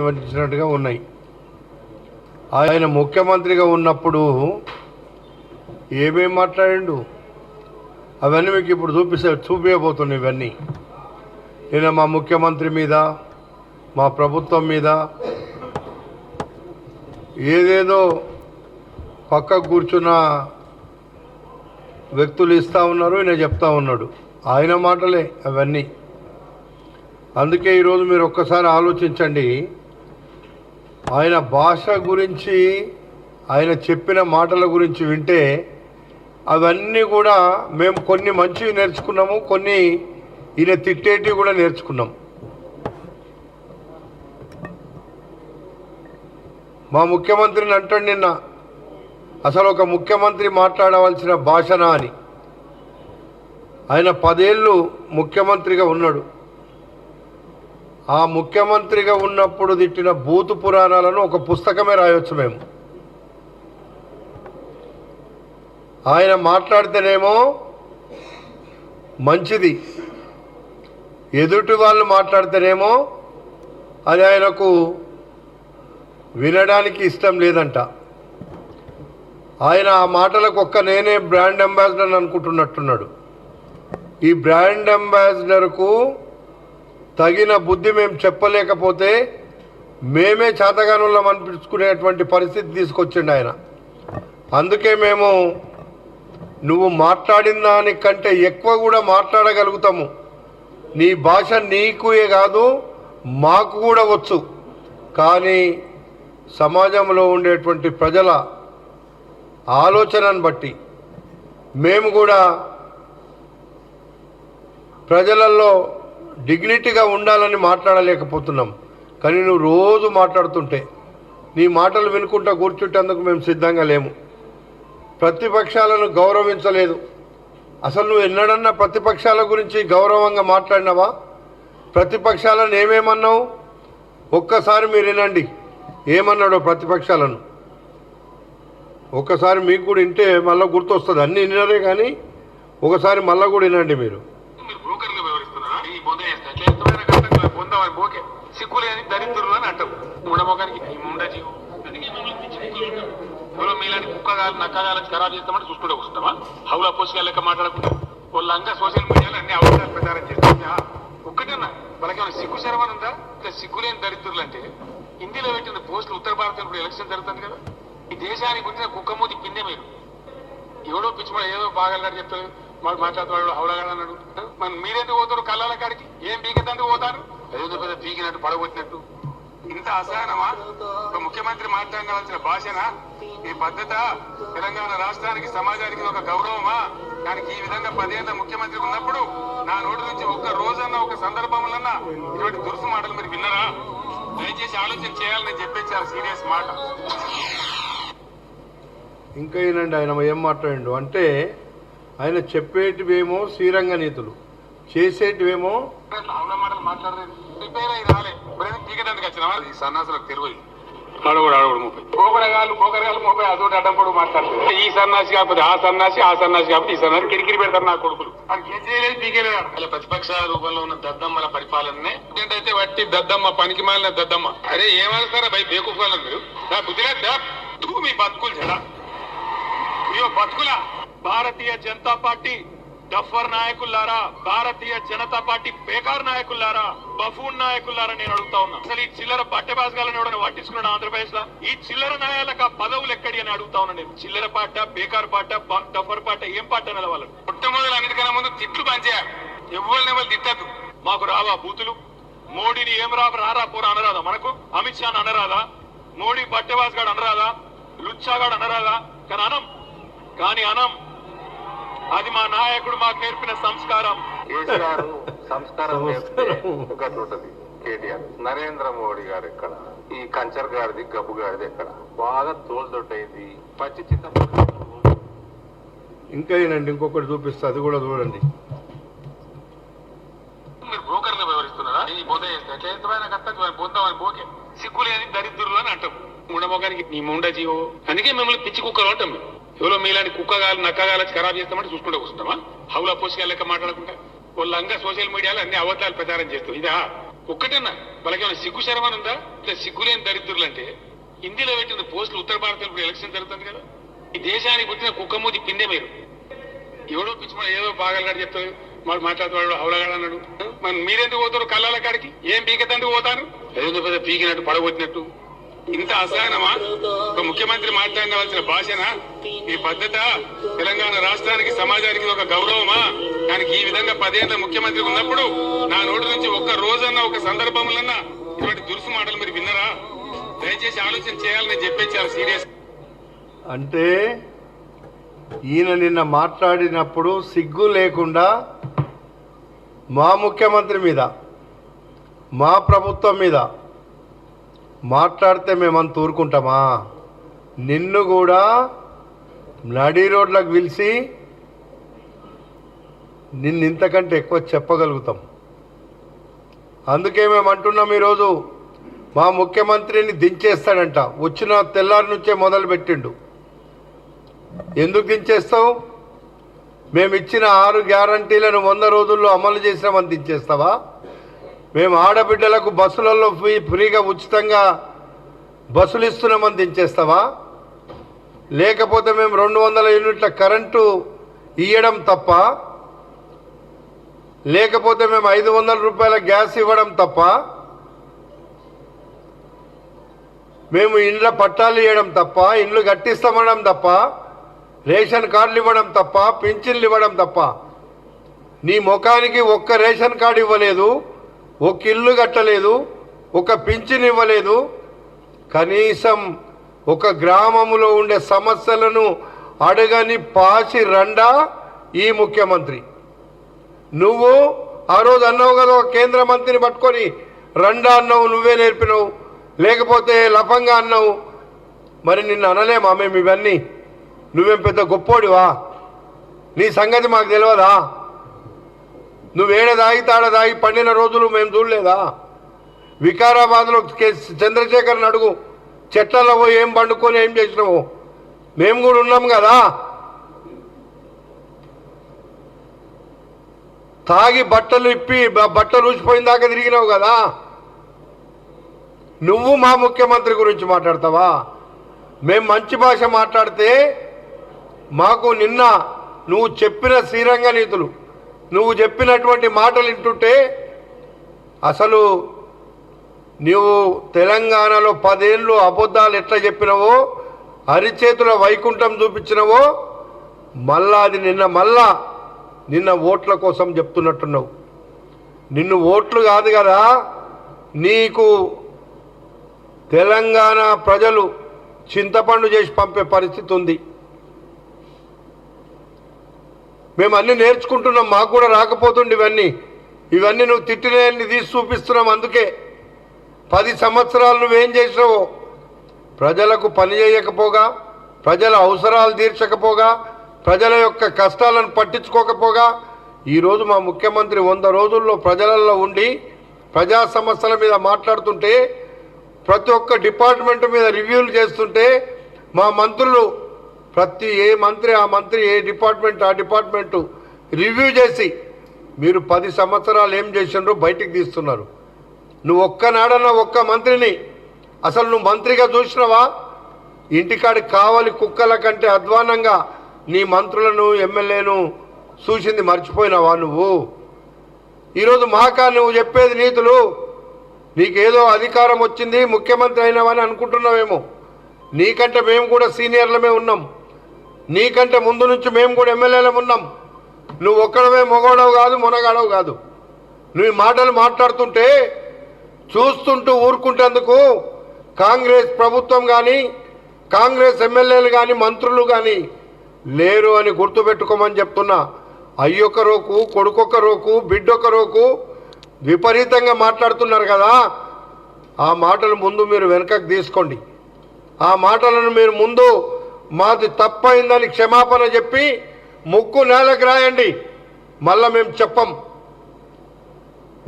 నిర్వహించినట్టుగా ఉన్నాయి. ఆయన ముఖ్యమంత్రిగా ఉన్నప్పుడు ఏమేమి మాట్లాడిండు? అవన్నీ మీకు ఇప్పుడు చూపిస్తే చూపించబోతున్నాయి ఇవన్నీ. నేను మా ముఖ్యమంత్రి మీద మా ప్రభుత్వం మీద ఏదేదో పక్కకు కూర్చున్న వ్యక్తులు ఇస్తూ ఉన్నారు ఈయన చెప్తా ఉన్నాడు. ఆయన మాటలే అవన్నీ. అందుకే ఈరోజు మీరు ఒక్కసారి ఆలోచించండి. ఆయన భాష గురించి ఆయన చెప్పిన మాటల గురించి వింటే అవన్నీ కూడా మేము కొన్ని మంచివి నేర్చుకున్నాము కొన్ని ఈయన తిట్టేటివి కూడా నేర్చుకున్నాం. మా ముఖ్యమంత్రిని అంటాడు నిన్న అసలు ఒక ముఖ్యమంత్రి మాట్లాడవలసిన భాషనా అని. ఆయన పదేళ్ళు ముఖ్యమంత్రిగా ఉన్నాడు. ఆ ముఖ్యమంత్రిగా ఉన్నప్పుడు తిట్టిన భూతు పురాణాలను ఒక పుస్తకమే రాయొచ్చు మేము. ఆయన మాట్లాడితేనేమో మంచిది. ఎదుటి వాళ్ళు మాట్లాడితేనేమో అది ఆయనకు వినడానికి ఇష్టం లేదంట. ఆయన ఆ మాటలకు ఒక్క నేనే బ్రాండ్ అంబాసిడర్ అనుకుంటున్నట్టున్నాడు. ఈ బ్రాండ్ అంబాసిడర్కు తగిన బుద్ధి మేము చెప్పలేకపోతే మేమే చేతగానులం అనిపించుకునేటువంటి పరిస్థితి తీసుకొచ్చిండు ఆయన. అందుకే మేము నువ్వు మాట్లాడిన దానికంటే ఎక్కువ కూడా మాట్లాడగలుగుతాము. నీ భాష నీకుయే కాదు మాకు కూడా వచ్చు. కానీ సమాజంలో ఉండేటువంటి ప్రజల ఆలోచనను బట్టి మేము కూడా ప్రజలలో డిగ్నిటీగా ఉండాలని మాట్లాడలేకపోతున్నాం. కానీ నువ్వు రోజు మాట్లాడుతుంటే నీ మాటలు వినుకుంటా కూర్చుంటేందుకు మేము సిద్ధంగా లేము. ప్రతిపక్షాలను గౌరవించలేదు. అసలు నువ్వు ఎన్నడన్నా ప్రతిపక్షాల గురించి గౌరవంగా మాట్లాడినావా? ప్రతిపక్షాలను ఏమేమన్నావు? ఒక్కసారి మీరు వినండి. ఏమన్నాడో ప్రతిపక్షాలను? ఒక్కసారి మీకు కూడా వింటే మళ్ళీ గుర్తొస్తుంది. అన్ని వినరే కానీ ఒకసారి మళ్ళీ కూడా వినండి మీరు మీరు బ్రోకర్గా వ్యవహరిస్తున్నారా ఈ బొంద చేస్తా ఎట్లా ఎంతమైన పొందామని బోకే సిక్కులు అని దరిద్రులు అని అంటాం ఉండమోకానికి ముండ జీవు? అందుకే మమ్మల్ని మీలాంటి కుక్కగాలు నక్కగాలని ఖరాబ్ చేస్తామంటే చూసుకుంటూ వస్తామా హౌలా పోసిగా లెక్క మాట్లాడకుండా వాళ్ళంగా సోషల్ మీడియాలో అన్ని అవసరాలు ప్రచారం చేస్తాం ఒక్కటేనా? వాళ్ళకేమైనా సిగ్గు శరమని ఉందా? సిగ్గులేని దరిద్రులు అంటే హిందీలో పెట్టిన పోస్టులు ఉత్తర భారతంలో ఇప్పుడు ఎలక్షన్ జరుగుతుంది కదా? ఈ దేశానికి పుట్టిన కుక్కమూతి పిండే మీరు. ఎవడో పిచ్చిమడ ఏదో బాగాలని చెప్తాడు. వాడు మాట్లాడుతున్నాడు హౌలగాడు అన్నాడు మరి మీరెందుకు పోతారు కళ్ళాల కాడికి? ఏం పీకెత్తందుకు పోతారు? అదేదో పెద్ద పీకినట్టు పడగొట్టినట్టు. ఇంత అసహనమా? ఒక ముఖ్యమంత్రి మాట్లాడవలసిన భాషనా? ఈ పద్ధత తెలంగాణ రాష్ట్రానికి సమాజానికి ఒక గౌరవమా? దానికి ఈ విధంగా పదేళ్ళ ముఖ్యమంత్రి ఉన్నప్పుడు నా నోటి నుంచి ఒక్క రోజన్నా ఒక సందర్భంలోన్నా ఇటువంటి దురుసు మాటలు మీరు విన్నరా? దయచేసి ఆలోచన చేయాలని చెప్పేసి చాలా సీరియస్ మాట. ఇంకా ఏనండి ఆయన ఏం మాట్లాడిండు? అంటే ఆయన చెప్పేటివేమో శ్రీరంగ నీతులు చేసేటివేమో అవున మాటలు మాట్లాడలేదు ఈ సన్నాసులకు ముప్పై ముప్పై అదొకటి మాట్లాడుతుంది. ఈ సన్నాసి కాకపోతే ఆ సన్నాసి ఆ సన్నాసి కాకపోతే ఈ సన్నాసి కిరికిరి పెడతారు నా కొడుకులు. అలా ప్రతిపక్ష రూపంలో ఉన్న దద్దమ్మల పరిపాలననే. ఏంటైతే వట్టి దద్దమ్మ పనికి మాలిన దద్దమ్మ? అరే ఏమనుస్తారా భయ్ బేకూఫాలను మీరు. నా బుద్ధిలేదా తూ మీ బతుకులు జడా అయ్యో బతుకులా. భారతీయ జనతా పార్టీ డఫర్ నాయకులారా భారతీయ జనతా పార్టీ బేకార్ నాయకులారా బఫూన్ నాయకులారా నేను అడుగుతా ఉన్నా. అసలు ఈ చిల్లర బట్టెబాసగాలని ఎవరైనా పట్టించుకున్నాడు ఆంధ్రప్రదేశ్లో ఈ చిల్లర నాయాలకు ఆ పదవులు ఎక్కడి అని అడుగుతా ఉన్నా నేను. చిల్లర పాట బేకార్ పాట డఫర్ పాట ఏం పాట అనే వాళ్ళు మొట్టమొదలు అన్నిటికన్నా ముందు తిట్లు పంచేయాలి ఎవరిని ఎవరు తిట్టద్దు. మాకు రావా బూతులు? మోడీని ఏం రా రారా పోరా అనరాదా మనకు? అమిత్ షా అనరాదా? మోడీ బట్టెబాస్ గాడు అనరాదా? లుచ్చాగాడు అనరాదా? కానీ అనం. కానీ అనం. అది మా నాయకుడు మాకు నేర్పిన సంస్కారం. కేసీఆర్ సంస్కారం నేర్పితే ఉంటది కేటీఆర్ నరేంద్ర మోడీ గారు ఎక్కడ? ఈ కంచర్ గారిది గబ్బు గారిది ఎక్కడ? బాగా తోలుదొట్టయింది పచ్చి చింతపండు. ఇంకా ఏనండి ఇంకొకటి చూపిస్తా అది కూడా చూడండి. మీరు బ్రోకర్గా వ్యవహరిస్తున్నారా ఈ బొంద చేస్తే ఎట్లా ఎంతమైన కష్టం పొందామని బోకే. సిగ్గులేని దరిద్రులు అని అంటాం. ఉండమోగానికి నీ ముండ జీవో. అందుకే మిమ్మల్ని పిచ్చి కుక్కలు అంటాం. మేము ఎవరో మీలాంటి కుక్కగాలు నక్కగాలు ఖరాబ్ చేస్తామంటే చూసుకుంటూ వస్తామా? హౌలా పోసిగా లెక్క మాట్లాడకుండా? వాళ్ళంగా సోషల్ మీడియాలో అన్ని అవతారాలు ప్రచారం చేస్తాం. ఇదా? ఒక్కటన్నా వాళ్ళకేమైనా సిగ్గు శరమని ఉందా? ఇట్లా సిగ్గులేని దరిద్రులు అంటే హిందీలో పెట్టిన పోస్టులు ఉత్తర భారతంలో ఇప్పుడు ఎలక్షన్ జరుగుతుంది కదా? ఈ దేశానికి పుట్టిన కుక్కమూతి పిండే మీరు. ఎవడో పిచ్చి ఏదో బాగాలి చెప్తారు వాడు మాట్లాడుతున్నాడు హౌలగాడు అన్నాడు. మరి మీరెందుకు పోతారు కళ్ళాల కాడికి? ఏం పీకతందుకు పోతారు? ఏదో పెద్ద పీకినట్టు పడగొట్టినట్టు. ఇంత అసహనమా? ఒక ముఖ్యమంత్రి మాట్లాడవలసిన భాషనా? ఈ పద్ధత తెలంగాణ రాష్ట్రానికి సమాజానికి ఒక గౌరవమా? దానికి ఈ విధంగా పదేళ్ళ ముఖ్యమంత్రి ఉన్నప్పుడు నా నోటి నుంచి ఒక్క రోజన్నా ఒక సందర్భంలోన్నా ఇటువంటి దురుసు మాటలు మీరు విన్నరా? దయచేసి ఆలోచన చేయాలని చెప్పించారు సీరియస్ అంటే ఈయన నిన్న మాట్లాడినప్పుడు సిగ్గు లేకుండా మా ముఖ్యమంత్రి మీద మా ప్రభుత్వం మీద మాట్లాడితే మేమంత ఊరుకుంటామా? నిన్ను కూడా నడి రోడ్లకు పిలిచి నిన్ను ఇంతకంటే ఎక్కువ చెప్పగలుగుతాం. అందుకే మేము అంటున్నాం ఈరోజు మా ముఖ్యమంత్రిని దించేస్తాడంట. వచ్చిన తెల్లారి నుంచే మొదలు పెట్టిండు ఎందుకు దించేస్తావు? మేము ఇచ్చిన ఆరు గ్యారంటీలను వంద రోజుల్లో అమలు చేసినామని దించేస్తావా? మేము ఆడబిడ్డలకు బస్సులలో ఫ్రీ ఫ్రీగా ఉచితంగా బస్సులు ఇస్తున్నామని దించేస్తావా? లేకపోతే మేము రెండు వందల యూనిట్ల కరెంటు ఇవ్వడం తప్ప లేకపోతే మేము ఐదు వందల రూపాయల గ్యాస్ ఇవ్వడం తప్ప మేము ఇండ్ల పట్టాలు ఇవ్వడం తప్ప ఇండ్లు కట్టిస్తామనడం తప్ప రేషన్ కార్డులు ఇవ్వడం తప్ప పింఛన్లు ఇవ్వడం తప్ప నీ ముఖానికి ఒక్క రేషన్ కార్డు ఇవ్వలేదు. ఒక ఇల్లు కట్టలేదు ఒక పింఛన్ ఇవ్వలేదు కనీసం ఒక గ్రామములో ఉండే సమస్యలను అడగని పాసి రండా ఈ ముఖ్యమంత్రి. నువ్వు ఆ రోజు అన్నావు కదా ఒక కేంద్ర మంత్రిని పట్టుకొని రండా అన్నావు నువ్వే నేర్పినావు లేకపోతే లఫంగా అన్నావు. మరి నిన్ను అనలేమా మేము ఇవన్నీ? నువ్వేం పెద్ద గొప్పోడివా? నీ సంగతి మాకు తెలియదా? నువ్వేడ దాగి తాడ దాగి పండిన రోజులు మేము చూడలేదా? వికారాబాద్లో కే- చంద్రశేఖర్ని అడుగు. చెట్లలో పోయి ఏం పండుకొని ఏం చేసినావు? మేము కూడా ఉన్నాం కదా? తాగి బట్టలు ఇప్పి బట్టలు ఊసిపోయిన దాకా తిరిగినావు కదా? నువ్వు మా ముఖ్యమంత్రి గురించి మాట్లాడతావా? మేము మంచి భాష మాట్లాడితే మాకు నిన్న నువ్వు చెప్పిన శ్రీరంగ నీతులు నువ్వు చెప్పినటువంటి మాటలు వింటుంటే అసలు నువ్వు తెలంగాణలో పదేళ్ళు అబద్ధాలు ఎట్లా చెప్పినవో అరిచేతుల వైకుంఠం చూపించినవో మళ్ళా అది నిన్న మళ్ళా నిన్న ఓట్ల కోసం చెప్తున్నట్టున్నావు. నిన్ను ఓట్లు కాదు కదా నీకు తెలంగాణ ప్రజలు చింతపండు చేసి పంపే పరిస్థితి ఉంది. మేము అన్ని నేర్చుకుంటున్నాం మాకు కూడా రాకపోతుండే ఇవన్నీ. ఇవన్నీ నువ్వు తిట్టినవన్నీ తీసి చూపిస్తున్నాం అందుకే పది సంవత్సరాలు నువ్వేం చేసినావో? ప్రజలకు పని చేయకపోగా ప్రజల అవసరాలు తీర్చకపోగా ప్రజల యొక్క కష్టాలను పట్టించుకోకపోగా ఈరోజు మా ముఖ్యమంత్రి వంద రోజుల్లో ప్రజలలో ఉండి ప్రజా సమస్యల మీద మాట్లాడుతుంటే ప్రతి ఒక్క డిపార్ట్మెంట్ మీద రివ్యూలు చేస్తుంటే మా మంత్రులు ప్రతి ఏ మంత్రి ఆ మంత్రి ఏ డిపార్ట్మెంట్ ఆ డిపార్ట్మెంటు రివ్యూ చేసి మీరు పది సంవత్సరాలు ఏం చేసిండ్రో బయటికి తీస్తున్నారు. నువ్వు ఒక్కనాడన్న ఒక్క మంత్రిని అసలు నువ్వు మంత్రిగా చూసినావా? ఇంటికాడికి కావాలి కుక్కల కంటే అధ్వానంగా నీ మంత్రులను ఎమ్మెల్యేను చూసింది మర్చిపోయినావా నువ్వు? ఈరోజు మాకా నువ్వు చెప్పేది నీతులు. నీకేదో అధికారం వచ్చింది ముఖ్యమంత్రి అయినావని అనుకుంటున్నావేమో. నీకంటే మేము కూడా సీనియర్లమే ఉన్నాం. నీకంటే ముందు నుంచి మేము కూడా ఎమ్మెల్యేలం ఉన్నాం. నువ్వు ఒక్కడమే మొగోడవు కాదు మునగాడవు కాదు. నువ్వు మాటలు మాట్లాడుతుంటే చూస్తుంటూ ఊరుకుంటేందుకు కాంగ్రెస్ ప్రభుత్వం కానీ కాంగ్రెస్ ఎమ్మెల్యేలు కానీ మంత్రులు కానీ లేరు అని గుర్తుపెట్టుకోమని చెప్తున్నా. అయ్యొక్క రోకు కొడుకొక్క రోకు బిడ్డొక్క రోకు విపరీతంగా మాట్లాడుతున్నారు కదా. ఆ మాటలు ముందు మీరు వెనకకు తీసుకోండి. ఆ మాటలను మీరు ముందు మాది తప్పైందని క్షమాపణ చెప్పి ముక్కు నేలకు రాయండి. మళ్ళా మేము చెప్పం.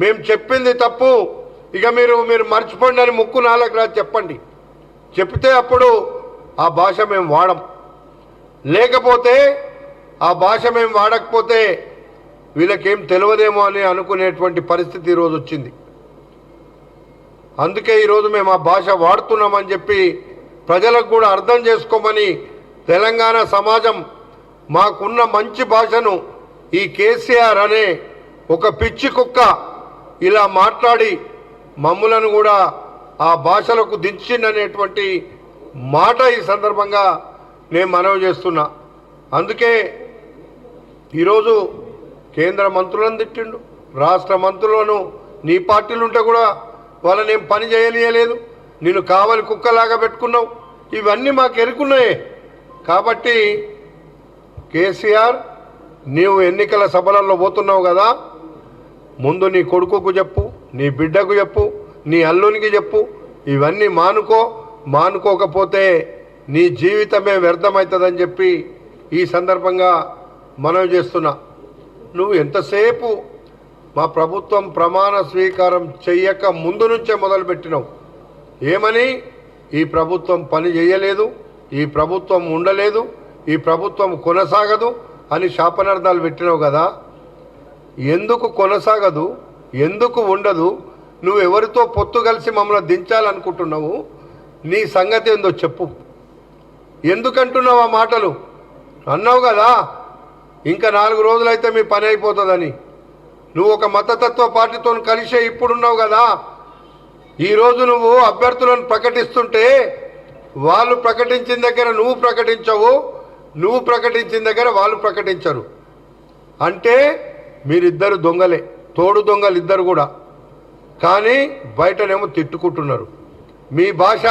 మేము చెప్పింది తప్పు. ఇక మీరు మీరు మర్చిపోండి అని ముక్కు నాలుగు రా చెప్పండి. చెప్తే అప్పుడు ఆ భాష మేము వాడం. లేకపోతే ఆ భాష మేము వాడకపోతే వీళ్ళకేం తెలియదేమో అని అనుకునేటువంటి పరిస్థితి ఈరోజు వచ్చింది. అందుకే ఈరోజు మేము ఆ భాష వాడుతున్నామని చెప్పి ప్రజలకు కూడా అర్థం చేసుకోమని తెలంగాణ సమాజం మాకున్న మంచి భాషను ఈ కేసీఆర్ అనే ఒక పిచ్చి కుక్క ఇలా మాట్లాడి మమ్ములను కూడా ఆ భాషలకు దించిందనేటువంటి మాట ఈ సందర్భంగా నేను మనవి చేస్తున్నా. అందుకే ఈరోజు కేంద్ర మంత్రులను తిట్టిండు రాష్ట్ర మంత్రులను నీ పార్టీలు ఉంటే కూడా వాళ్ళని ఏం పని చేయలేదు నేను కావలి కుక్కలాగా పెట్టుకున్నావు. ఇవన్నీ మాకు ఎరుకున్నాయే. కాబట్టి కేసీఆర్ నీవు ఎన్నికల సభలలో పోతున్నావు కదా. ముందు నీ కొడుకుకు చెప్పు నీ బిడ్డకు చెప్పు నీ అల్లునికి చెప్పు. ఇవన్నీ మానుకో మానుకోకపోతే నీ జీవితమే వ్యర్థమవుతుందని చెప్పి ఈ సందర్భంగా మనవి చేస్తున్నా. నువ్వు ఎంతసేపు మా ప్రభుత్వం ప్రమాణ స్వీకారం చెయ్యక ముందు నుంచే మొదలుపెట్టినావు. ఏమని? ఈ ప్రభుత్వం పని చేయలేదు ఈ ప్రభుత్వం ఉండలేదు ఈ ప్రభుత్వం కొనసాగదు అని శాపనార్థాలు పెట్టినావు కదా. ఎందుకు కొనసాగదు? ఎందుకు ఉండదు? నువ్వు ఎవరితో పొత్తు కలిసి మమ్మల్ని దించాలనుకుంటున్నావు? నీ సంగతి ఏందో చెప్పు. ఎందుకంటున్నావు ఆ మాటలు? అన్నావు కదా ఇంకా నాలుగు రోజులైతే మీ పని అయిపోతుందని. నువ్వు ఒక మతతత్వ పార్టీతో కలిసే ఇప్పుడున్నావు కదా. ఈరోజు నువ్వు అభ్యర్థులను ప్రకటిస్తుంటే వాళ్ళు ప్రకటించిన దగ్గర నువ్వు ప్రకటించవు నువ్వు ప్రకటించిన దగ్గర వాళ్ళు ప్రకటించరు. అంటే మీరిద్దరు దొంగలే తోడు దొంగలు ఇద్దరు కూడా. కానీ బయటనేమో తిట్టుకుంటున్నారు. మీ భాష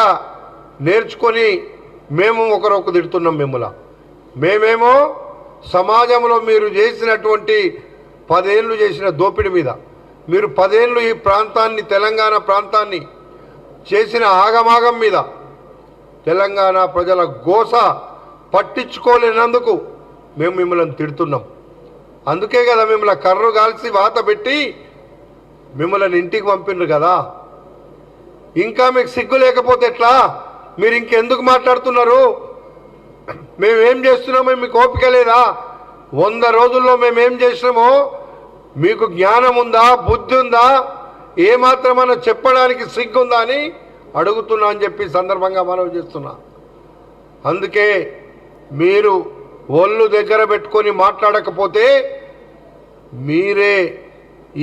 నేర్చుకొని మేము ఒకరొక తిడుతున్నాం మిమ్మల్ని. మేమేమో సమాజంలో మీరు చేసినటువంటి పదేళ్ళు చేసిన దోపిడీ మీద. మీరు పదేళ్ళు ఈ ప్రాంతాన్ని తెలంగాణ ప్రాంతాన్ని చేసిన ఆగమాగం మీద తెలంగాణ ప్రజల గోస పట్టించుకోలేనందుకు మేము మిమ్మల్ని తిడుతున్నాం. అందుకే కదా మిమ్మల్ని కర్రు కాల్చి వాత పెట్టి మిమ్మల్ని ఇంటికి పంపిండ్రు కదా. ఇంకా మీకు సిగ్గు లేకపోతే ఎట్లా? మీరు ఇంకెందుకు మాట్లాడుతున్నారు? మేమేం చేస్తున్నామో మీకు ఓపిక లేదా? వంద రోజుల్లో మేమేం చేసినామో మీకు జ్ఞానం ఉందా బుద్ధి ఉందా ఏమాత్రమైనా చెప్పడానికి సిగ్గుందా అని అడుగుతున్నా అని చెప్పి సందర్భంగా మనం చేస్తున్నా. అందుకే మీరు ఒళ్ళు దగ్గర పెట్టుకొని మాట్లాడకపోతే మీరే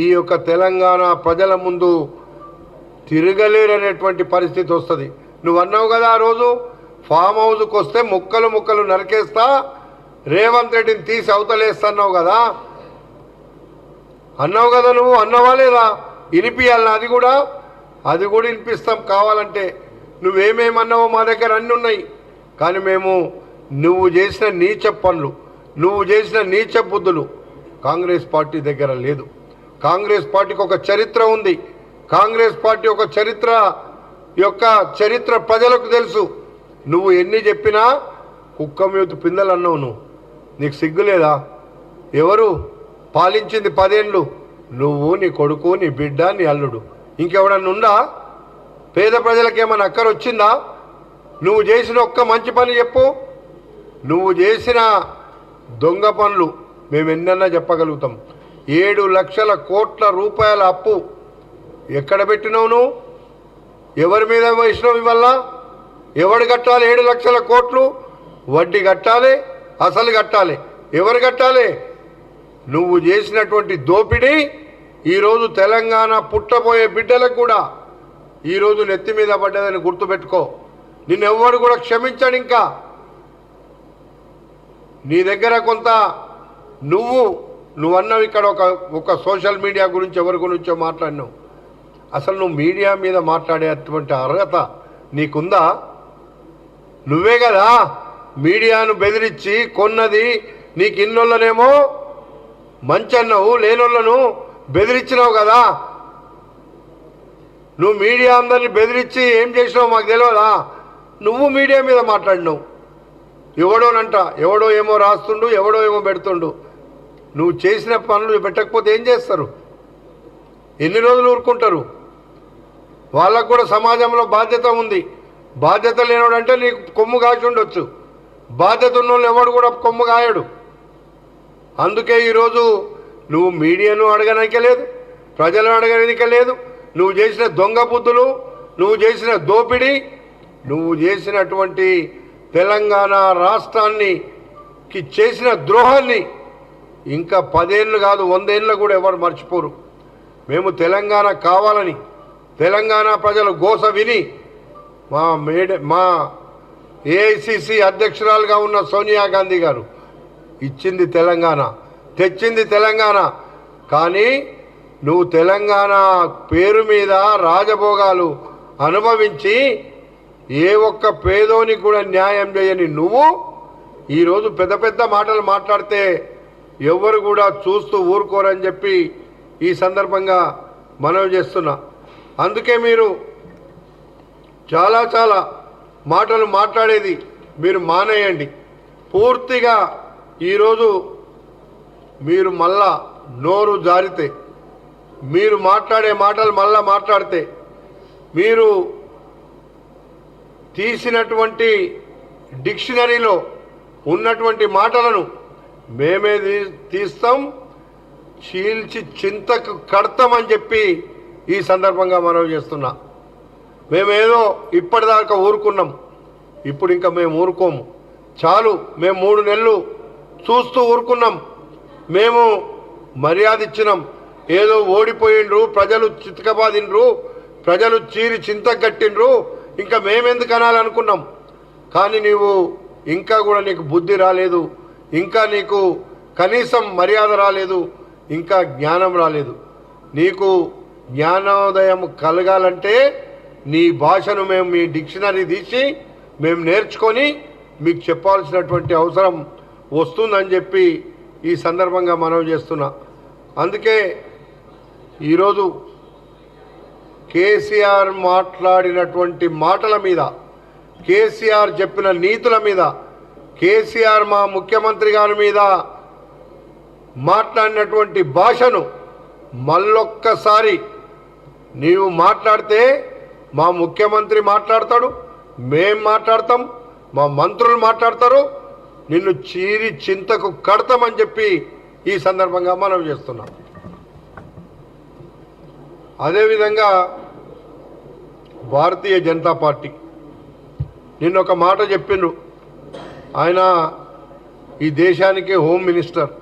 ఈ యొక్క తెలంగాణ ప్రజల ముందు తిరగలేరనేటువంటి పరిస్థితి వస్తుంది. నువ్వు అన్నావు కదా ఆ రోజు ఫామ్ హౌస్కి వస్తే ముక్కలు ముక్కలు నరికేస్తా రేవంత్ రెడ్డిని తీసి అవతలేస్తున్నావు కదా అన్నావు కదా నువ్వు అన్నావా లేదా? వినిపియాలి అది కూడా. అది కూడా వినిపిస్తాం కావాలంటే. నువ్వేమేమన్నావో మా దగ్గర అన్నీ ఉన్నాయి. కానీ మేము నువ్వు చేసిన నీచ పనులు నువ్వు చేసిన నీచ బుద్ధులు కాంగ్రెస్ పార్టీ దగ్గర లేదు. కాంగ్రెస్ పార్టీకి ఒక చరిత్ర ఉంది. కాంగ్రెస్ పార్టీ ఒక చరిత్ర యొక్క చరిత్ర ప్రజలకు తెలుసు. నువ్వు ఎన్ని చెప్పినా కుక్క మీద పిందెలు అన్నావు నువ్వు. నీకు సిగ్గు లేదా? ఎవరు? పాలించింది పదేళ్ళు. నువ్వు నీ కొడుకు నీ బిడ్డ నీ అల్లుడు. ఇంకెవడన్నా ఉందా పేద ప్రజలకు అక్కరొచ్చిందా? వచ్చిందా నువ్వు చేసిన ఒక్క మంచి పని చెప్పు. నువ్వు చేసిన దొంగ పనులు మేము ఎన్నన్నా చెప్పగలుగుతాం. ఏడు లక్షల కోట్ల రూపాయల అప్పు ఎక్కడ పెట్టినావు నువ్వు? ఎవరి మీద వేసినావు ఇవల్ల? ఎవడు కట్టాలి? ఏడు లక్షల కోట్లు? వడ్డీ కట్టాలి? అసలు కట్టాలి? ఎవరు కట్టాలి? నువ్వు చేసినటువంటి దోపిడీ ఈరోజు తెలంగాణ పుట్టబోయే బిడ్డలకు కూడా ఈరోజు నెత్తి మీద పడ్డదని గుర్తుపెట్టుకో. నిన్నెవ్వడు కూడా క్షమించాడు ఇంకా. నీ దగ్గర కొంత నువ్వు నువ్వు అన్నావు ఇక్కడ ఒక ఒక సోషల్ మీడియా గురించి ఎవరి గురించో మాట్లాడినావు. అసలు నువ్వు మీడియా మీద మాట్లాడేటువంటి అర్హత నీకుందా? నువ్వే కదా మీడియాను బెదిరించి కొన్నది నీకు ఇన్నోళ్ళనేమో మంచి అన్నావు లేనోళ్ళను బెదిరించినావు కదా. నువ్వు మీడియా అందరిని బెదిరించి ఏం చేసినావు మాకు తెలియదా నువ్వు మీడియా మీద మాట్లాడినావు. ఎవడోనంట ఎవడో ఏమో రాస్తుండు ఎవడో ఏమో పెడుతుండు. నువ్వు చేసిన పనులు పెట్టకపోతే ఏం చేస్తారు? ఎన్ని రోజులు ఊరుకుంటారు? వాళ్ళకు కూడా సమాజంలో బాధ్యత ఉంది. బాధ్యత లేనోడంటే నీకు కొమ్ము కాచి ఉండొచ్చు. బాధ్యత ఉన్నోళ్ళు ఎవడు కూడా కొమ్ము కాయడు. అందుకే ఈరోజు నువ్వు మీడియాను అడగనిక లేదు ప్రజలను అడగనిక లేదు నువ్వు చేసిన దొంగ బుద్ధులు నువ్వు చేసిన దోపిడీ నువ్వు చేసినటువంటి తెలంగాణ రాష్ట్రాన్ని కి చేసిన ద్రోహాన్ని ఇంకా పదేళ్ళు కాదు వందేళ్ళు కూడా ఎవరు మర్చిపోరు. మేము తెలంగాణ కావాలని తెలంగాణ ప్రజలు గోస విని మా మేడ మా ఏఐసిసి అధ్యక్షురాలుగా ఉన్న సోనియా గాంధీ గారు ఇచ్చింది తెలంగాణ తెచ్చింది తెలంగాణ. కానీ నువ్వు తెలంగాణ పేరు మీద రాజభోగాలు అనుభవించి ఏ ఒక్క పేదోనికి కూడా న్యాయం చేయని నువ్వు ఈరోజు పెద్ద పెద్ద మాటలు మాట్లాడితే ఎవరు కూడా చూస్తూ ఊరుకోరని చెప్పి ఈ సందర్భంగా మనవి చేస్తున్నా. అందుకే మీరు చాలా చాలా మాటలు మాట్లాడేది మీరు మానేయండి. పూర్తిగా ఈరోజు మీరు మళ్ళా నోరు జారితే మీరు మాట్లాడే మాటలు మళ్ళా మాట్లాడితే మీరు తీసినటువంటి డిక్షనరీలో ఉన్నటువంటి మాటలను మేమే తీ- తీస్తాం చీల్చి చింతకు కడతామని చెప్పి ఈ సందర్భంగా మనం చేస్తున్నా. మేమేదో ఇప్పటిదాకా ఊరుకున్నాం ఇప్పుడు ఇంకా మేము ఊరుకోము. చాలు మేము మూడు నెలలు చూస్తూ ఊరుకున్నాం. మేము మర్యాద ఇచ్చినాం ఏదో ఓడిపోయిండ్రు ప్రజలు చితకబాదిండ్రు ప్రజలు చీరి చింతగట్టిండ్రు ఇంకా మేమెందుకు అనాలనుకున్నాం. కానీ నీవు ఇంకా కూడా నీకు బుద్ధి రాలేదు ఇంకా నీకు కనీసం మర్యాద రాలేదు ఇంకా జ్ఞానం రాలేదు. నీకు జ్ఞానోదయం కలగాలంటే నీ భాషను మేము మీ డిక్షనరీ తీసి మేము నేర్చుకొని మీకు చెప్పాల్సినటువంటి అవసరం వస్తుందని చెప్పి ఈ సందర్భంగా మనవి చేస్తున్నా. అందుకే ఈరోజు కేసీఆర్ మాట్లాడినటువంటి మాటల మీద కేసీఆర్ చెప్పిన నీతుల మీద కేసీఆర్ మా ముఖ్యమంత్రి గారి మీద మాట్లాడినటువంటి భాషను మళ్ళొక్కసారి నీవు మాట్లాడితే మా ముఖ్యమంత్రి మాట్లాడతాడు మేం మాట్లాడతాం మా మంత్రులు మాట్లాడతారు నిన్ను చీరి చింతకు కడతామని చెప్పి ఈ సందర్భంగా మనం చేస్తున్నాం. అదేవిధంగా భారతీయ జనతా పార్టీ నిన్న ఒక మాట చెప్పిండ్రు ఆయన ఈ దేశానికి హోమ్ మినిస్టర్.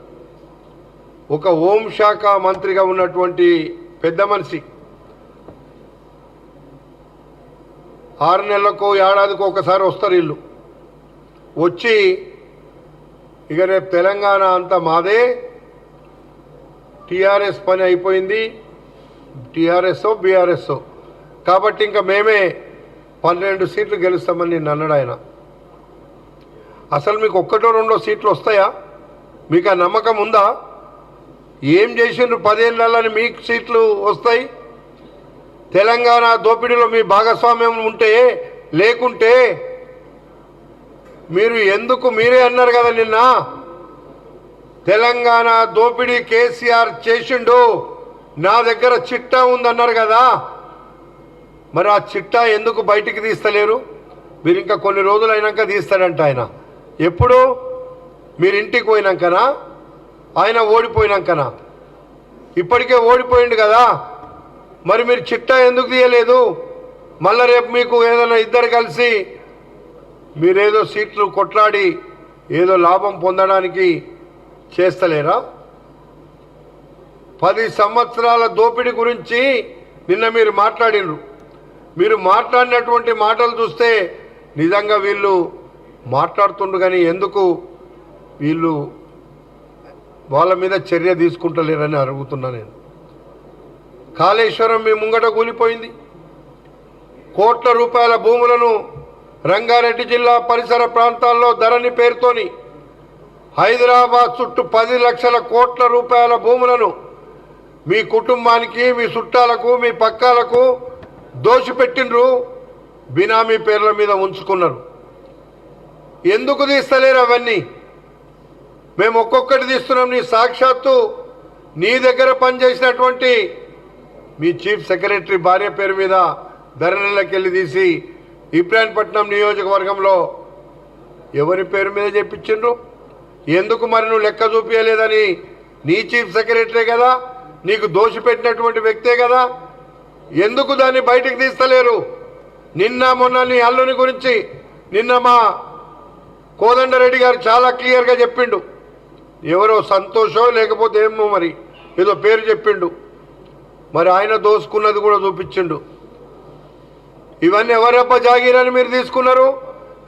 ఒక హోంశాఖ మంత్రిగా ఉన్నటువంటి పెద్ద మనిషి. ఆరు నెలలకు ఏడాదికి ఒకసారి వస్తారు వీళ్ళు. వచ్చి ఇక రేపు తెలంగాణ అంతా మాదే. టీఆర్ఎస్ పని అయిపోయింది. టీఆర్ఎస్ఓ బీఆర్ఎస్ఓ. కాబట్టి ఇంకా మేమే పన్నెండు సీట్లు గెలుస్తామని నేను అన్నాడు ఆయన. అసలు మీకు ఒక్కటో రెండో సీట్లు వస్తాయా? మీకు ఆ నమ్మకం ఉందా? ఏం చేసిండ్రు పదేళ్ళని మీకు సీట్లు వస్తాయి? తెలంగాణ దోపిడీలో మీ భాగస్వామ్యం ఉంటే లేకుంటే మీరు ఎందుకు మీరే అన్నారు కదా నిన్న? తెలంగాణ దోపిడీ కేసీఆర్ చేసిండు. నా దగ్గర చిట్టా ఉందన్నారు కదా. మరి ఆ చిట్టా ఎందుకు బయటికి తీస్తలేరు? మీరు ఇంకా కొన్ని రోజులు అయినాక తీస్తాడంట ఆయన. ఎప్పుడు? మీరు ఇంటికి పోయినాకనా? ఆయన ఓడిపోయినాకనా? ఇప్పటికే ఓడిపోయిండు కదా. మరి మీరు చిట్టా ఎందుకు తీయలేదు? మళ్ళా రేపు మీకు ఏదైనా ఇద్దరు కలిసి మీరేదో సీట్లు కొట్లాడి ఏదో లాభం పొందడానికి చేస్తలేరా? పది సంవత్సరాల దోపిడీ గురించి నిన్న మీరు మాట్లాడినరు. మీరు మాట్లాడినటువంటి మాటలు చూస్తే నిజంగా వీళ్ళు మాట్లాడుతుండ్రు కానీ ఎందుకు వీళ్ళు వాళ్ళ మీద చర్య తీసుకుంటలేరని అడుగుతున్నా నేను. కాళేశ్వరం మీ ముంగట కూలిపోయింది. కోట్ల రూపాయల భూములను రంగారెడ్డి జిల్లా పరిసర ప్రాంతాల్లో ధరణి పేరుతోని హైదరాబాద్ చుట్టూ పది లక్షల కోట్ల రూపాయల భూములను మీ కుటుంబానికి మీ చుట్టాలకు మీ పక్కాలకు దోషిపెట్టినరు బినామీ పేర్ల మీద ఉంచుకున్నారు. ఎందుకు తీస్తలేరు అవన్నీ? మేము ఒక్కొక్కటి తీస్తున్నాం. నీ సాక్షాత్తు నీ దగ్గర పనిచేసినటువంటి మీ చీఫ్ సెక్రటరీ భార్య పేరు మీద ధరణిలోకి వెళ్ళి తీసి ఇబ్రాహీంపట్నం నియోజకవర్గంలో ఎవరి పేరు మీద చెప్పించిండ్రు? ఎందుకు మరి నువ్వు లెక్క చూపించలేదని నీ చీఫ్ సెక్రటరీ కదా నీకు దోషి పెట్టినటువంటి వ్యక్తే కదా ఎందుకు దాన్ని బయటికి తీస్తలేరు? నిన్న మొన్న నీ అల్లుని గురించి నిన్న మా కోదండరెడ్డి గారు చాలా క్లియర్గా చెప్పిండు. ఎవరో సంతోషో లేకపోతే ఏమో మరి ఏదో పేరు చెప్పిండు. మరి ఆయన దోసుకున్నది కూడా చూపించిండు. ఇవన్నీ ఎవరబ్బ జాగీరని మీరు తీసుకున్నారు?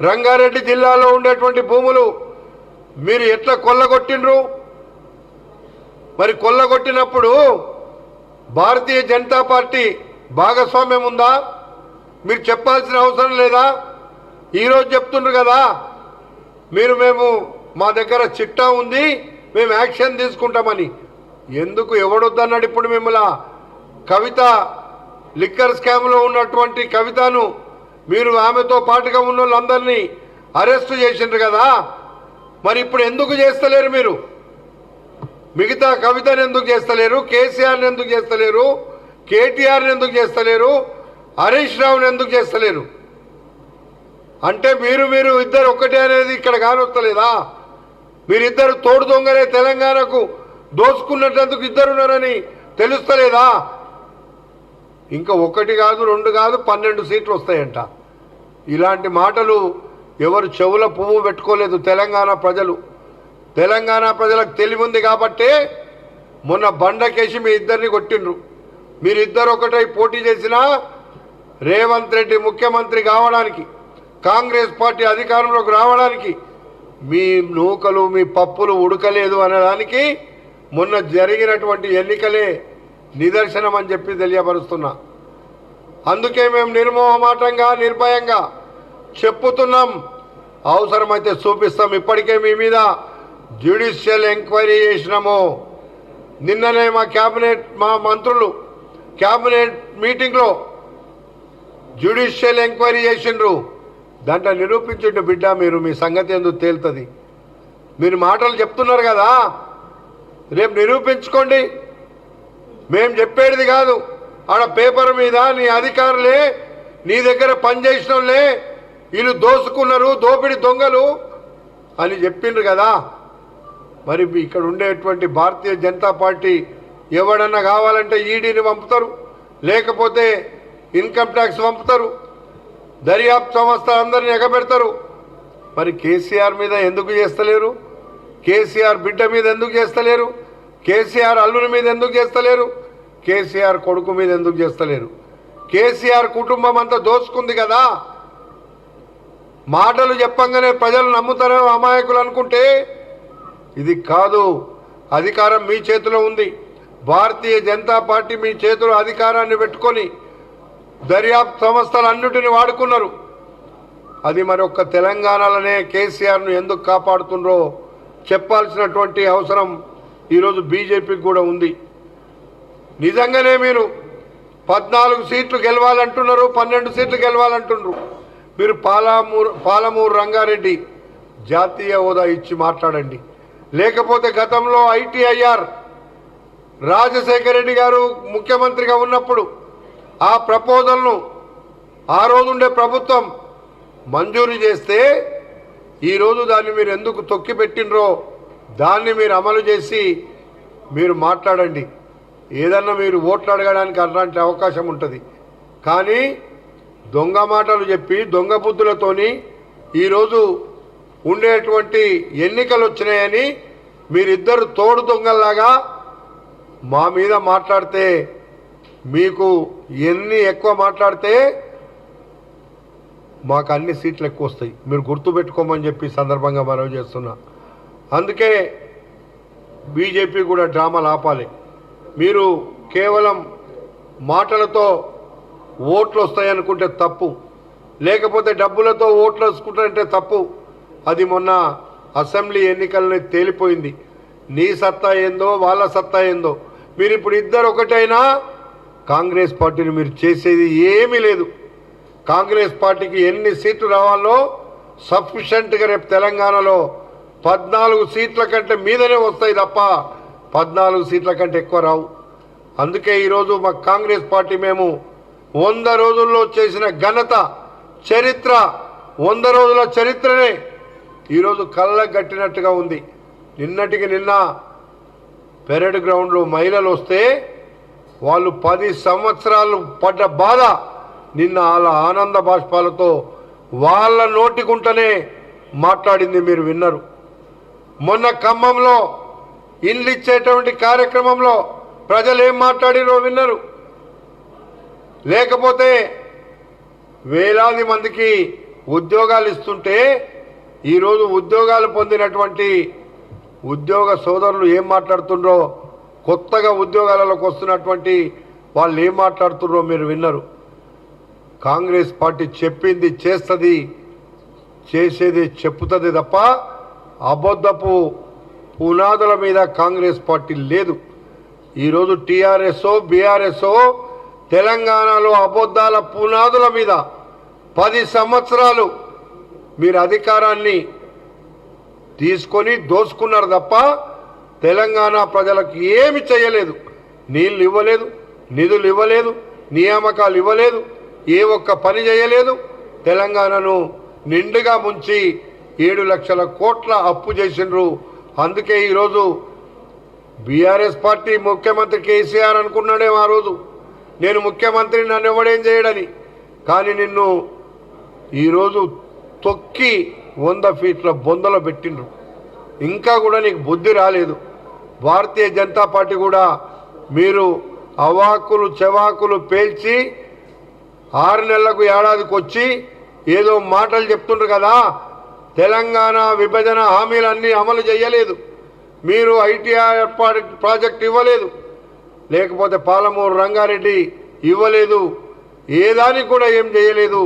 రంగారెడ్డి జిల్లాలో ఉండేటువంటి భూములు మీరు ఎట్లా కొల్లగొట్టిండ్రు? మరి కొల్లగొట్టినప్పుడు భారతీయ జనతా పార్టీ భాగస్వామ్యం ఉందా? మీరు చెప్పాల్సిన అవసరం లేదా? ఈరోజు చెప్తుండ్రు కదా మీరు మేము మా దగ్గర చిట్టా ఉంది మేము యాక్షన్ తీసుకుంటామని. ఎందుకు ఎవడొద్దన్నాడు ఇప్పుడు మిమ్మల్ని? కవిత లిక్కర్ స్కామ్లో ఉన్నటువంటి కవితను మీరు ఆమెతో పాటుగా ఉన్న వాళ్ళందరినీ అరెస్ట్ చేసిండ్రు కదా? మరి ఇప్పుడు ఎందుకు చేస్తలేరు మీరు? మిగతా కవితను ఎందుకు చేస్తలేరు? కేసీఆర్ని ఎందుకు చేస్తలేరు? కేటీఆర్ని ఎందుకు చేస్తలేరు? హరీష్ రావుని ఎందుకు చేస్తలేరు? అంటే మీరు మీరు ఇద్దరు ఒక్కటే అనేది ఇక్కడ కానొస్తలేదా మీరిద్దరు తోడు దొంగలే తెలంగాణకు దోచుకున్నట్టందుకు ఇద్దరున్నారని తెలుస్తలేదా? ఇంకా ఒకటి కాదు రెండు కాదు పన్నెండు సీట్లు వస్తాయంట. ఇలాంటి మాటలు ఎవరు చెవుల పువ్వు పెట్టుకోలేదు తెలంగాణ ప్రజలు. తెలంగాణ ప్రజలకు తెలివి ఉంది కాబట్టే మొన్న బండకేసి మీ ఇద్దరిని కొట్టిండ్రు. మీరిద్దరు ఒకటై పోటీ చేసినా రేవంత్ రెడ్డి ముఖ్యమంత్రి కావడానికి కాంగ్రెస్ పార్టీ అధికారంలోకి రావడానికి మీ నూకలు మీ పప్పులు ఉడకలేదు అనడానికి మొన్న జరిగినటువంటి ఎన్నికలే నిదర్శనం అని చెప్పి తెలియపరుస్తున్నా. అందుకే మేము నిర్మోహమాటంగా నిర్భయంగా చెప్పుతున్నాం. అవసరమైతే చూపిస్తాం. ఇప్పటికే మీ మీద జ్యుడిషియల్ ఎంక్వైరీ చేసినాము. నిన్ననే మా క్యాబినెట్ మా మంత్రులు క్యాబినెట్ మీటింగ్లో జ్యుడిషియల్ ఎంక్వైరీ చేసిండ్రు. దాంట్లో నిరూపించిండు బిడ్డ మీరు మీ సంగతి ఎందుకు తేలుతుంది? మీరు మాటలు చెప్తున్నారు కదా. రేపు నిరూపించుకోండి. మేము చెప్పేది కాదు. ఆడ పేపర్ మీద నీ అధికారులే నీ దగ్గర పనిచేసిన వాళ్ళే వీళ్ళు దోసుకున్నారు దోపిడి దొంగలు అని చెప్పిండ్రు కదా. మరి ఇక్కడ ఉండేటువంటి భారతీయ జనతా పార్టీ ఎవడన్నా కావాలంటే ఈడీని పంపుతారు లేకపోతే ఇన్కమ్ ట్యాక్స్ పంపుతారు దర్యాప్తు సంస్థ అందరిని ఎగబెడతారు. మరి కేసీఆర్ మీద ఎందుకు చేస్తలేరు? కేసీఆర్ బిడ్డ మీద ఎందుకు చేస్తలేరు? కేసీఆర్ అల్లుని మీద ఎందుకు చేస్తలేరు? కేసీఆర్ కొడుకు మీద ఎందుకు చేస్తలేరు? కేసీఆర్ కుటుంబం అంతా దోచుకుంది కదా? మాటలు చెప్పంగానే ప్రజలు నమ్ముతారో అమాయకులు అనుకుంటే ఇది కాదు. అధికారం మీ చేతిలో ఉంది. భారతీయ జనతా పార్టీ మీ చేతిలో అధికారాన్ని పెట్టుకొని దర్యాప్తు సంస్థలన్నిటిని వాడుకున్నారు. అది మరి ఒక్క తెలంగాణలోనే కేసీఆర్ను ఎందుకు కాపాడుతుండ్రో చెప్పాల్సినటువంటి అవసరం ఈరోజు బీజేపీకి కూడా ఉంది. నిజంగానే మీరు పద్నాలుగు సీట్లు గెలవాలంటున్నారు పన్నెండు సీట్లు గెలవాలంటున్నారు. మీరు పాలమూరు పాలమూరు రంగారెడ్డి జాతీయ హోదా ఇచ్చి మాట్లాడండి. లేకపోతే గతంలో ఐటీఐఆర్ రాజశేఖర రెడ్డి గారు ముఖ్యమంత్రిగా ఉన్నప్పుడు ఆ ప్రపోజల్ను ఆ రోజుండే ప్రభుత్వం మంజూరు చేస్తే ఈరోజు దాన్ని మీరు ఎందుకు తొక్కిపెట్టినరో దాన్ని మీరు అమలు చేసి మీరు మాట్లాడండి. ఏదన్నా మీరు ఓట్లు అడగడానికి అలాంటి అవకాశం ఉంటుంది. కానీ దొంగ మాటలు చెప్పి దొంగ బుద్ధులతోని ఈరోజు ఉండేటువంటి ఎన్నికలు వచ్చినాయని మీరిద్దరు తోడు దొంగల్లాగా మా మీద మాట్లాడితే మీకు ఎన్ని ఎక్కువ మాట్లాడితే మాకు అన్ని సీట్లు ఎక్కువ వస్తాయి మీరు గుర్తుపెట్టుకోమని చెప్పి సందర్భంగా మనవి చేస్తున్నా. అందుకే బీజేపీ కూడా డ్రామాలు ఆపాలి మీరు కేవలం మాటలతో ఓట్లు వస్తాయనుకుంటే తప్పు. లేకపోతే డబ్బులతో ఓట్లు వేసుకుంటారంటే తప్పు. అది మొన్న అసెంబ్లీ ఎన్నికల్లో తేలిపోయింది. నీ సత్తా ఏందో వాళ్ళ సత్తా ఏందో. మీరు ఇప్పుడు ఇద్దరు ఒకటైనా కాంగ్రెస్ పార్టీని మీరు చేసేది ఏమీ లేదు. కాంగ్రెస్ పార్టీకి ఎన్ని సీట్లు రావాలో సఫిషియెంట్గా రేపు తెలంగాణలో పద్నాలుగు సీట్ల కంటే మీదనే వస్తాయి తప్ప పద్నాలుగు సీట్ల కంటే ఎక్కువ రావు. అందుకే ఈరోజు మా కాంగ్రెస్ పార్టీ మేము వంద రోజుల్లో చేసిన ఘనత చరిత్ర వంద రోజుల చరిత్రనే ఈరోజు కళ్ళకు గట్టినట్టుగా ఉంది. నిన్నటికి నిన్న పెరడ్ గ్రౌండ్లో మహిళలు వస్తే వాళ్ళు పది సంవత్సరాలు పడ్డ బాధ నిన్న వాళ్ళ ఆనంద బాష్పాలతో వాళ్ళ నోటికుంటనే మాట్లాడింది మీరు విన్నారు. మొన్న ఖమ్మంలో ఇండ్లు ఇచ్చేటువంటి కార్యక్రమంలో ప్రజలు ఏం మాట్లాడిరో విన్నారు. లేకపోతే వేలాది మందికి ఉద్యోగాలు ఇస్తుంటే ఈరోజు ఉద్యోగాలు పొందినటువంటి ఉద్యోగ సోదరులు ఏం మాట్లాడుతుండ్రో కొత్తగా ఉద్యోగాలలోకి వస్తున్నటువంటి వాళ్ళు ఏం మాట్లాడుతుండ్రో మీరు విన్నారు. కాంగ్రెస్ పార్టీ చెప్పింది చేస్తుంది చేసేది చెప్పుతుంది తప్ప అబద్ధపు పునాదుల మీద కాంగ్రెస్ పార్టీ లేదు. ఈరోజు టీఆర్ఎస్ఓ బీఆర్ఎస్ఓ తెలంగాణలో అబద్ధాల పునాదుల మీద పది సంవత్సరాలు మీరు అధికారాన్ని తీసుకొని దోసుకున్నారు తప్ప తెలంగాణ ప్రజలకు ఏమి చేయలేదు. నీళ్ళు ఇవ్వలేదు నిధులు ఇవ్వలేదు నియామకాలు ఇవ్వలేదు ఏ ఒక్క పని చేయలేదు. తెలంగాణను నిండుగా ముంచి ఏడు లక్షల కోట్ల అప్పు చేసిండ్రు. అందుకే ఈరోజు బీఆర్ఎస్ పార్టీ ముఖ్యమంత్రి కేసీఆర్ అనుకున్నాడేమో ఆ రోజు. నేను ముఖ్యమంత్రి నన్ను ఎవడేం చేయడని. కానీ నిన్ను ఈరోజు తొక్కి వంద ఫీట్ల బొందలో పెట్టిండ్రు. ఇంకా కూడా నీకు బుద్ధి రాలేదు. భారతీయ జనతా పార్టీ కూడా మీరు అవాకులు చెవాకులు పేల్చి ఆరు నెలలకు ఏడాదికి వచ్చి ఏదో మాటలు చెప్తుండ్రు కదా. తెలంగాణ విభజన హామీలన్నీ అమలు చేయలేదు. మీరు ఐటీఐ ప్రాజెక్ట్ ఇవ్వలేదు. లేకపోతే పాలమూరు రంగారెడ్డి ఇవ్వలేదు. ఏ దానికి కూడా ఏం చేయలేదు.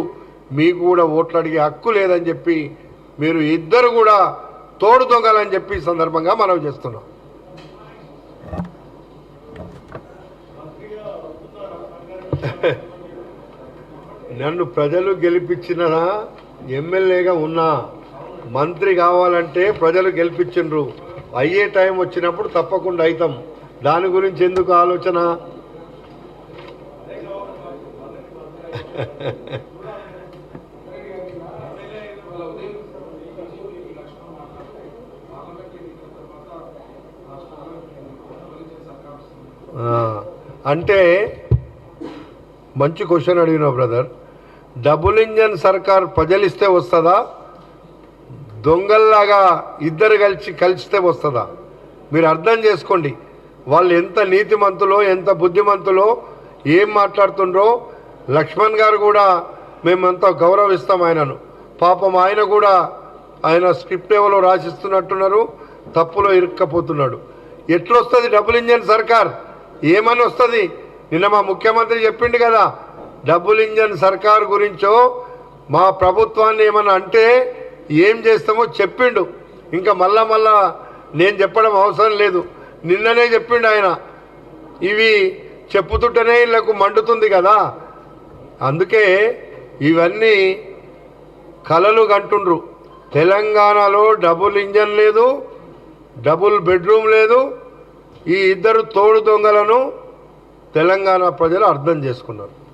మీకు కూడా ఓట్లు అడిగే హక్కు లేదని చెప్పి మీరు ఇద్దరు కూడా తోడు దొంగలని చెప్పి సందర్భంగా మనం చేస్తున్నాం. నన్ను ప్రజలు గెలిపించిన ఎమ్మెల్యేగా ఉన్నా. మంత్రి కావాలంటే ప్రజలు గెలిపించిండ్రు. అయ్యే టైం వచ్చినప్పుడు తప్పకుండా అవుతాం దాని గురించి ఎందుకు ఆలోచన? అంటే మంచి క్వశ్చన్ అడిగినావు బ్రదర్. డబుల్ ఇంజన్ సర్కార్ ప్రజలిస్తే వస్తుందా? దొంగల్లాగా ఇద్దరు కలిసి కలిస్తే వస్తుందా? మీరు అర్థం చేసుకోండి. వాళ్ళు ఎంత నీతిమంతులో ఎంత బుద్ధిమంతులో ఏం మాట్లాడుతుండ్రో లక్ష్మణ్ గారు కూడా మేమంతా గౌరవిస్తాం ఆయనను. పాపం ఆయన కూడా ఆయన స్క్రిప్ట్ ఎవరో రాసిస్తున్నట్టున్నారు తప్పులో ఇరుక్కపోతున్నాడు. ఎట్లొస్తుంది డబుల్ ఇంజన్ సర్కార్? ఏమని వస్తుంది? నిన్న మా ముఖ్యమంత్రి చెప్పిండు కదా డబుల్ ఇంజన్ సర్కార్ గురించో మా ప్రభుత్వాన్ని ఏమన్నా అంటే ఏం చేస్తామో చెప్పిండు. ఇంకా మళ్ళా మళ్ళా నేను చెప్పడం అవసరం లేదు. నిన్ననే చెప్పిండు ఆయన. ఇవి చెప్పుతుంటేనే వీళ్ళకు మండుతుంది కదా. అందుకే ఇవన్నీ కలలు కంటుండ్రు. తెలంగాణలో డబుల్ ఇంజన్ లేదు డబుల్ బెడ్రూమ్ లేదు. ఈ ఇద్దరు తోడు దొంగలను తెలంగాణ ప్రజలు అర్థం చేసుకున్నారు.